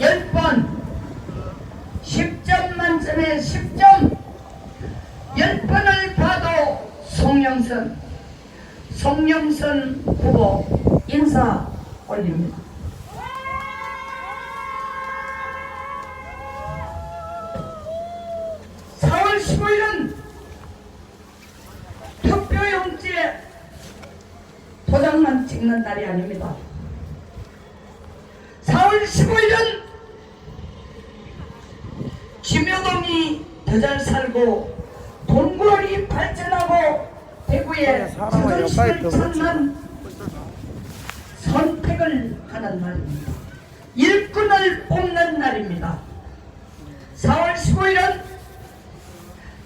10번 10점 만점에 10점 10번을 봐도 송영선 송영선 후보 인사 올립니다. 사월 15일은 투표용지에 도장만 찍는 날이 아닙니다. 4월 15일은 김여동이 더 잘 살고 동굴이 발전하고 대구에 사람을 여기까지 자존심을 더 찾는 선택을 하는 날입니다. 일꾼을 뽑는 날입니다. 4월 15일은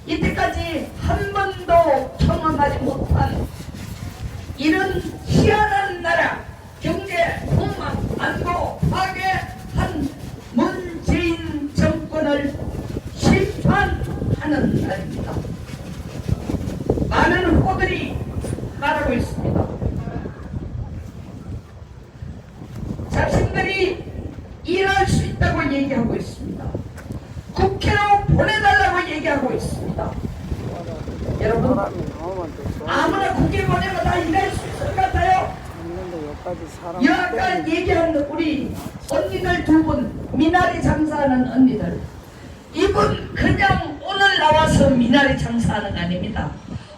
이때까지 한 번도 경험하지 못한 이런 희한한 나라 경제 폭망 안보 파괴한 문재인 정권을 심판하는 날입니다. 많은 후보들이 말하고 있습니다. 자신들이 일할 수 있다고 얘기하고 있습니다. 국회로 보내달라고 얘기하고 있습니다. 여러분 아무나 국회 보내면 다 일할 수 있을 것 같아요. 여하간 얘기한 우리 언니들 두 분 미나리 장사하는 언니들 이분 그냥 오늘 나와서 미나리 장사하는 거 아닙니다.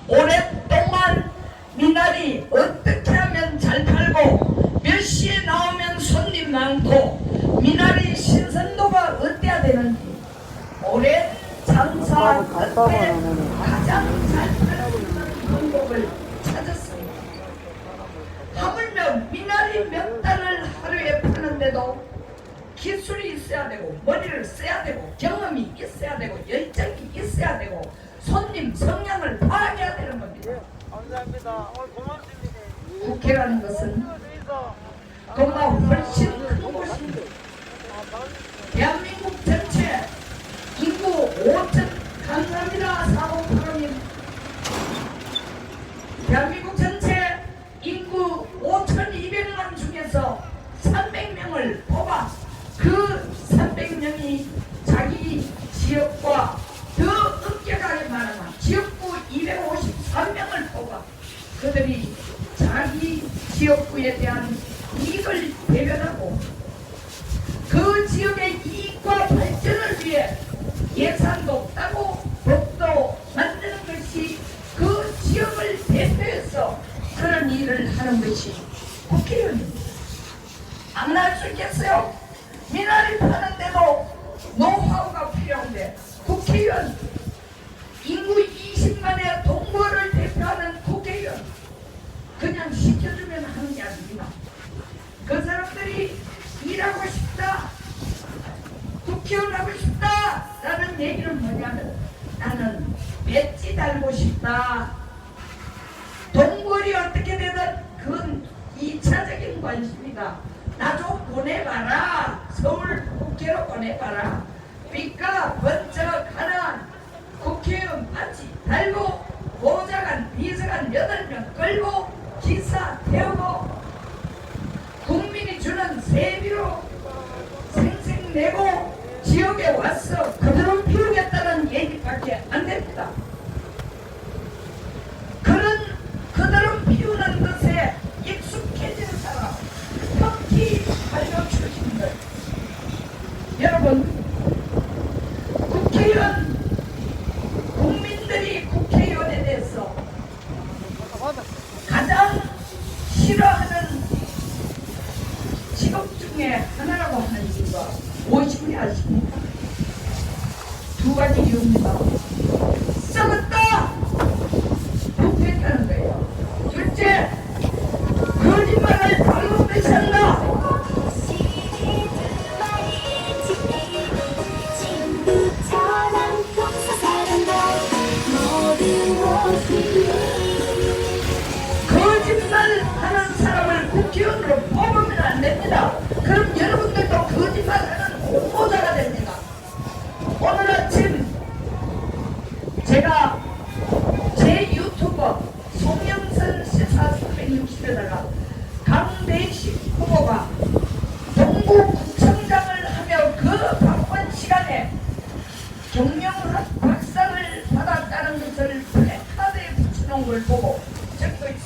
오랫동안 미나리 어떻게 하면 잘 팔고 몇 시에 나오면 손님 많고 미나리 신선도가 어때야 되는지 오래 놓으면은 가장 방법을 찾았습니다. 하물며 미나리 몇 단을 하루에 파는데도 기술이 있어야 되고 머리를 써야 되고 경험이 있어야 되고 열정이 있어야 되고 손님 성향을 파악해야 되는 겁니다. 감사합니다. 고맙습니다. 국회라는 것은 그보다 훨씬 큰 곳입니다. 대한민국 전체 인구 5천 감사합니다 사고프로님 대한민국 전체 인구 5,200만 중에서 300명을 뽑아 그 300명이 자기 지역과 더 엄격하게 말하면 지역구 253명을 뽑아 그들이 자기 지역구에 대한 이익을 대변하고 그 지역의 이익과 발전을 위해 예산도 따고 법도 만드는 것이 그 지역을 대표해서 그런 일을 하는 것이 국회의원입니다. 안 할 수 있겠어요? 미나리 파는데도 노하우가 필요한데 국회의원 인구 20만의 동부를 대표하는 국회의원 그냥 시켜주면 하는 게 아닙니다. 그 사람들이 일하고 싶다, 국회의원 하고 싶다라는 얘기는 뭐냐면 나는 배지 달고 싶다. 동물이 어떻게 되든 그건 2차적인 관심이다. 나 좀 보내봐라. 서울 국회로 보내봐라. 삐까 번쩍 하나 국회의원 바지 달고 보좌관, 비서관 8명 끌고 기사 태우고 국민이 주는 세비로 생생 내고 지역에 와서 그대로 피우겠다는 얘기밖에 안 됩니다.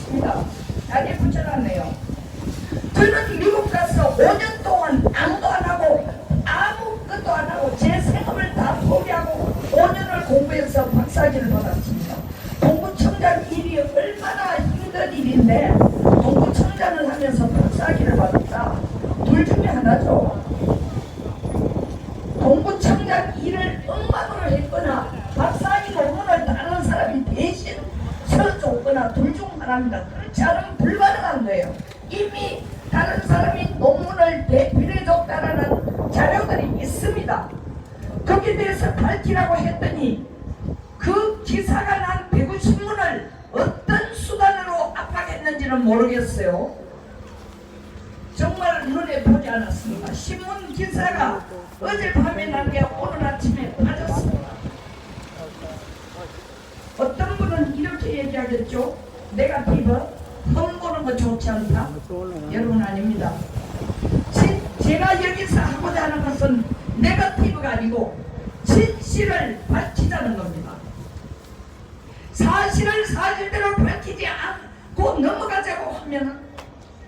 있습니다. 여기 붙여놨네요. 저는 미국 가서 5년 동안 아무도 안 하고 아무것도 안 하고 제 생업을 다 포기하고 5년을 공부해서 박사학위를 받았습니다. 동부청장 일이 얼마나 힘든 일인데 동부청장을 하면서 박사학위를 받았다. 둘 중에 하나죠. 동부청장 일을 엉망으로 했거나 박사학위 논문을 다른 사람이 대신 써줬거나 둘 중 하나입니다. 그렇지 않으면 불가능한 거예요. 이미 다른 사람이 논문을 대필해줬다라는 자료들이 있습니다. 거기에 대해서 밝히라고 했더니 그 기사가 난 대구 신문을 어떤 수단으로 압박했는지는 모르겠어요. 정말 눈에 보지 않았습니다. 신문 기사가 어젯밤에 난 게 오늘 아침에 빠졌습니다. 어떤 분은 이렇게 얘기하겠죠. 네가티브 험보는 거 좋지 않다. 여러분 아닙니다. 진, 제가 여기서 하고자 하는 것은 네거티브가 아니고 진실을 밝히자는 겁니다. 사실을 사실대로 밝히지 않고 넘어가자고 하면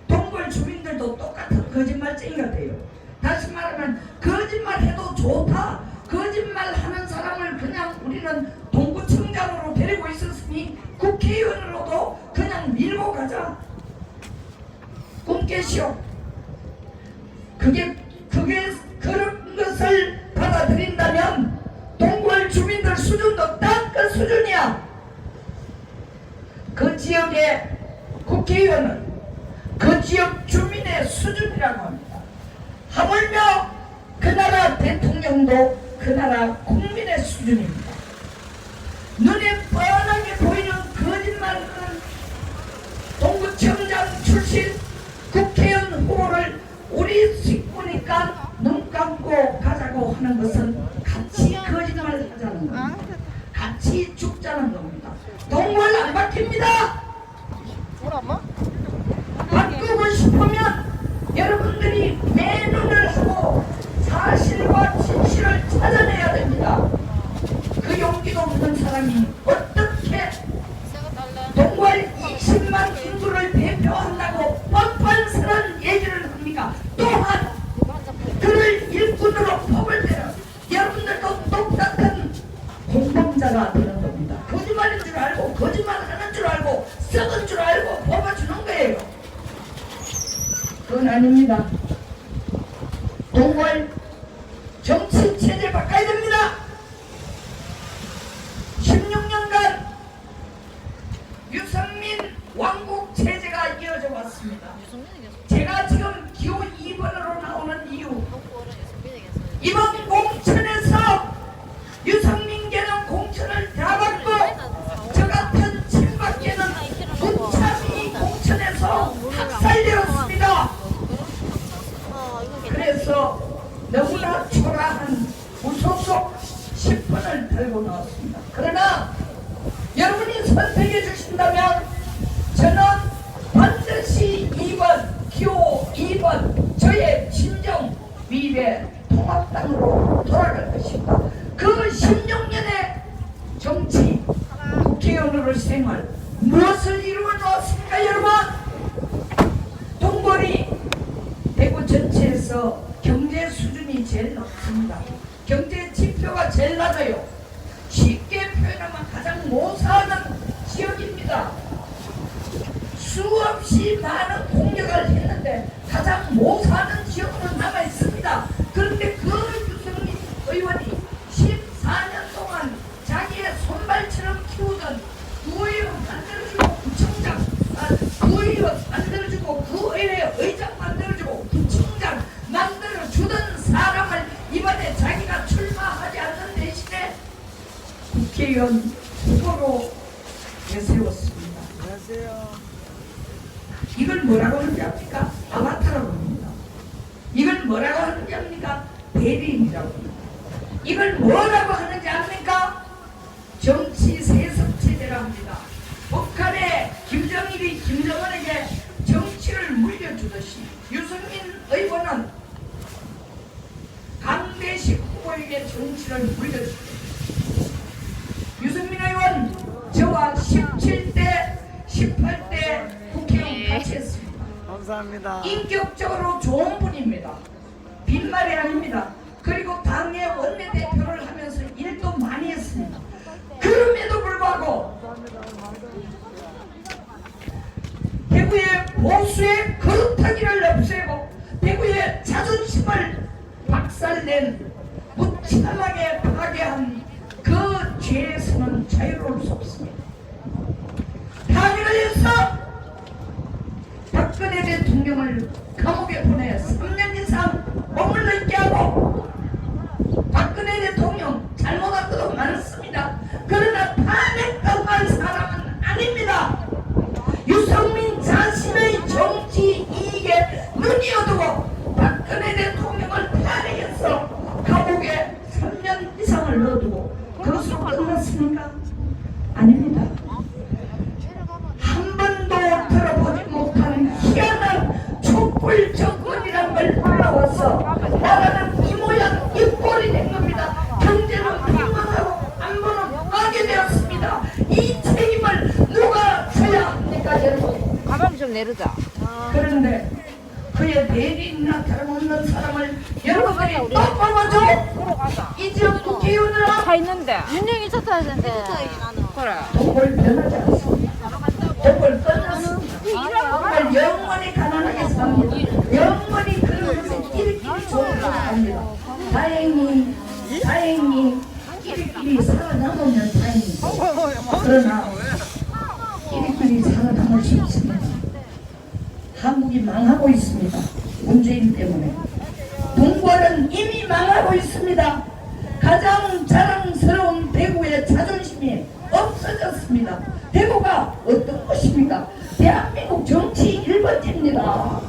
동굴 주민들도 똑같은 거짓말쟁이가 돼요. 다시 말하면 거짓말해도 좋다. 거짓말하는 사람을 그냥 우리는 동구청장으로 데리고 있었으니 국회의원으로도 그냥 밀고 가자. 꿈 깨시오. 그게 그게 그런 것을 받아들인다면 동굴 주민들 수준도 딱 그 수준이야. 그 지역의 국회의원은 그 지역 주민의 수준이라고 합니다. 하물며 그 나라 대통령도 그 나라 국민의 수준입니다. 눈에 뻔하게 보이는 거짓말은 동구청장 출신 국회의원 후보를 우리 식구니까 눈 감고 가자고 하는 것은 같이 거짓말을 하자는 겁니다. 같이 죽자는 겁니다. 동물 안 바뀝니다. 바꾸고 싶으면 여러분들이 내 눈을 하고 사실과 진실을 찾아내야 됩니다. 그 용기도 없는 사람이 어떻게 동월 20만 인구를 대표한다고 뻔뻔스런 얘기를 합니까? 또한 그를 일꾼으로 뽑을 때는 여러분들도 똑같은 공범자가 되는 겁니다. 거짓말인 줄 알고 거짓말하는 줄 알고 썩은 줄 알고 뽑아주는 거예요. 그건 아닙니다. 동월 정치 체제 바꿔야 됩니다. 16년간 유승민 왕국 체제가 이어져 왔습니다. 제가 지금 기호 2번으로 나오는 이유 이번 공천에서 유승민계는 공천을 다 받고 저 같은 친박계는 무참히 공천에서 학살되었습니다. 그래서 너무나 초라한 무소속 10분을 들고 나왔습니다. 그러나 여러분이 선택해 주신다면 저는 반드시 2번, 기호 2번 저의 진정 미래 통합당으로 돌아갈 것입니다. 그 16년의 정치 국회의원으로 생활 무엇을 이루어 놓았습니까 여러분? 동벌이 대구 전체에서 경제 수준이 제일 높습니다. 경제 지표가 제일 낮아요. 못 사는 지역입니다. 수없이 많은 공격을 했는데 가장 못 사는 지역으로 남아 있습니다. 그런데 그 유승민 의원이 14년 동안 자기의 손발처럼 키우던 구의원 만들어주고 구청장, 아, 구의원 만들어주고 구의회 의장 만들어주고 구청장 만들어주던 사람을 이번에 자기가 출마하지 않는 대신에 국회의원 후보로 내세웠습니다. 안녕하세요. 이걸 뭐라고 하는지 압니까? 아바타라고 합니다. 이걸 뭐라고 하는지 압니까? 대리인이라고 합니다. 이걸 뭐라고 하는지 압니까? 정치 세습체제라고 합니다. 북한의 김정일이 김정은에게 정치를 물려주듯이 유승민 의원은 강대식 후보에게 정치를 물려줍니다. 유승민 의원 저와 17대 18대 국회의원 같이 했습니다. 감사합니다. 인격적으로 좋은 분입니다. 빈말이 아닙니다. 그리고 당의 원내대표를 하면서 일도 많이 했습니다. 그럼에도 불구하고 대구의 보수의 거룩하기를 없애고 대구의 자존심을 박살낸 무참하게 파괴한 그 죄에서는 자유로울 수 없습니다. 파괴를 해서 박근혜 대통령을 감옥에 보내 3년 이상 머물러 있게 하고 박근혜 대통령 잘못한 것도 많습니다. 그러나 탄핵당한 사람은 아닙니다. 유승민 자신의 정치 이익에 눈이 어두고 박근혜 대통령을 탄핵해서 감옥에 3년 이상을 넣어두고 그것으로 끝났습니까? 아닙니다. 한 번도 들어보지 못하는 희한한 촛불 정권이란 걸 불러와서 나라는 이 모양 이 꼴이 된 겁니다. 경제는 빈망하고 안보는 망하게 되었습니다. 이 책임을 누가 져야 합니까 여러분? 가방 좀 내리자. 그런데 그의 내리나 다름없는 사람을 여러분들이 또 뽑아줘? 이 지역 국회의원을 차 있는데. 윤영이 차 타야 되는데. 그래. 동물 변하지 않습니다. 동물 떠났습니다. 정말 영원히 가난하게 삽니다. 영원히 그런 것에 끼리끼리 좋은 것 갑니다. 다행히, 다행히 끼리끼리 살아남으면 다행입니다. 그러나 끼리끼리 살아남을 수 있습니다. 한국이 망하고 있습니다. 문재인 때문에. 동벌은 이미 망하고 있습니다. 가장 자랑스러운 대구의 자존심이 없어졌습니다. 대구가 어떤 곳입니까? 대한민국 정치 1번지입니다.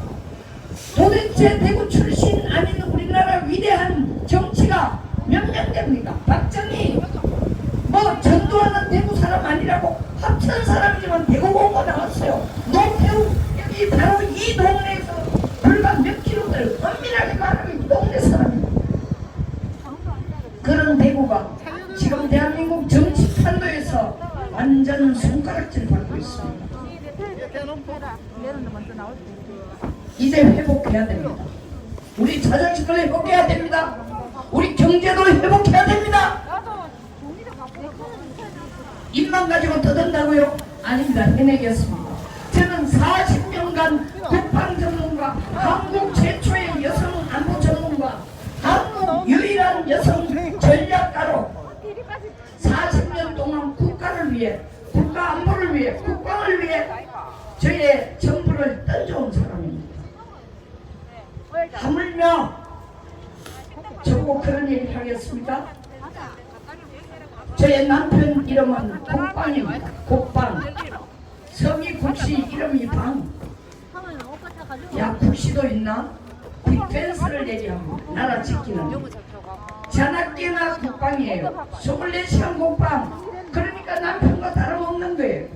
도대체 대구 출신 아닌 우리나라 위대한 정치가 몇 명 됩니까? 박정희 뭐 전두환은 대구 사람 아니라고 합천 사람이지만 대구 공고 나왔어요. 노태우 여기 바로 이 동네에서 불과 몇 킬로들 엄밀하게 말하면 이 동네 사람입니다. 그런 대구가 지금 대한민국 정치 판도에서 완전 손가락질 받고 있습니다. 이제 회복해야 됩니다. 우리 자존심을 회복해야 됩니다. 우리 경제도 회복해야 됩니다. 입만 가지고 떠든다고요? 아닙니다. 해내겠습니다. 저는 40년간 국방 전문가, 한국 최초의 여성 안보 전문가, 한국 유일한 여성 전략가로 40년 동안 국가를 위해, 국가 안보를 위해, 국방을 위해 저의 정부를 던져온 사람입니다. 하물며 저보고 그런 얘기를 하겠습니까? 저의 남편 이름은 국방입니다. 국방. 성이 국시 이름이 방. 야 국시도 있나? 디펜스를 얘기합니다. 나라 지키는. 잔악계나 국방이에요. 24시간 국방. 그러니까 남편과 다름없는 거예요.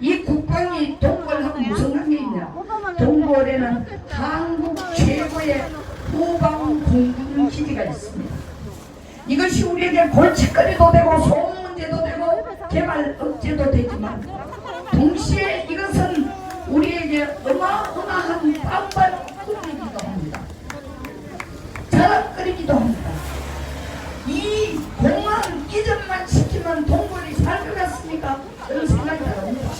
이 국방이 동벌하고 무슨 관계 있냐? 동벌에는 한국 최고의 후방 공군 기지가 있습니다. 이것이 우리에게 골칫거리도 되고 소음 문제도 되고 개발 억제도 되지만 동시에 이것은 우리에게 어마어마한 빵반꾸리기도 합니다. 자랑거리기도 합니다. 이 공항 이전만 시키면 동굴이 살 것 같습니까? 그런 생각이 듭니다.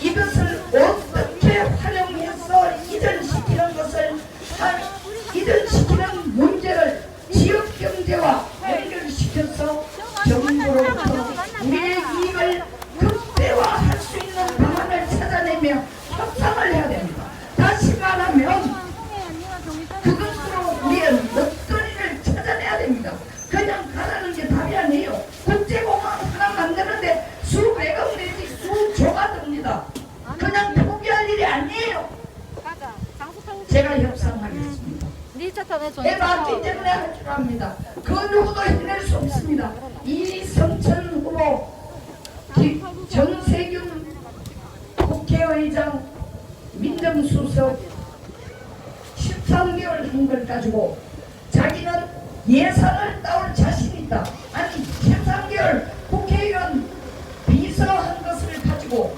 이것을 어떻게 활용해서 이전시키는 것을 하- 이전시키는 문제를 지역 경제와 연결시켜서 정부로 민정, 민정수석 13개월 한 걸 가지고 자기는 예산을 따올 자신이 있다. 아니 13개월 국회의원 비서한 것을 가지고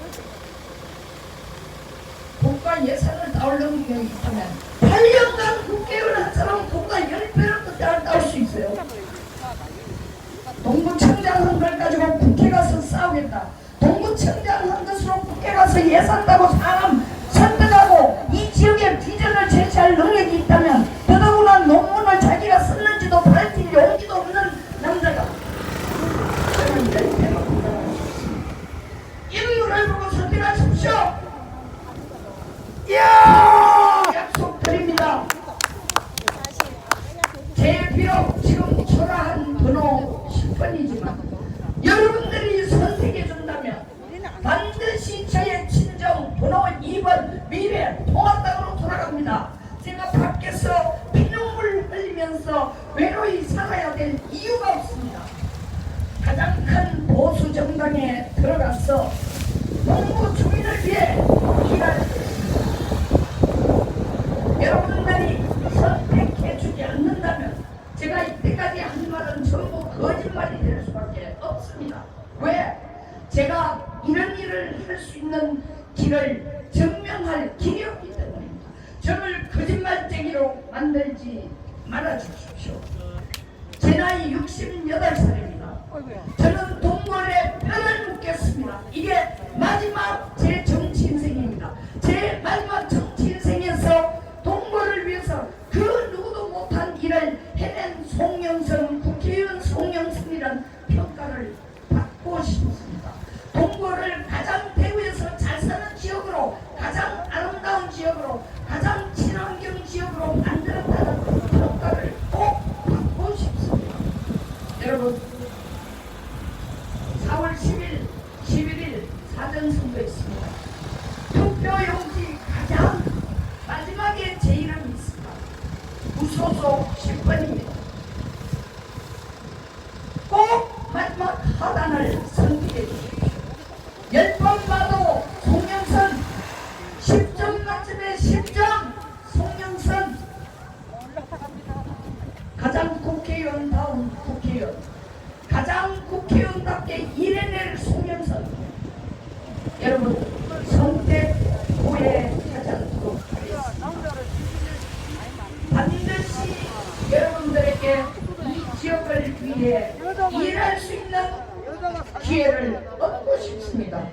국가 예산을 따올 능력이 있다면 8년간 국회의원 한 사람은 국가 10배를 그때 따올 수 있어요. 동구청장 한 걸 가지고 국회 가서 싸우겠다. 동구청장 한 것으로 그때 가서 예산따고 사람 선택하고 이 지역에 비전을 제시할 능력이 있다면 나가야 될 이유가 없습니다. 가장 큰 보수 정당에 들어가서 동부 주민을 위해 기다렸습니다. 여러분들이 선택해주지 않는다면 제가 이때까지 한 말은 전부 거짓말이 될 수밖에 없습니다. 왜? 제가 이런 일을 할 수 있는 길을 증명할 길이 없기 때문입니다. 저를 거짓말쟁이로 만들지 말아주십시오. 나이 68살입니다. 저는 동 이렇게 일할 수 있는 기회를 얻고 싶습니다.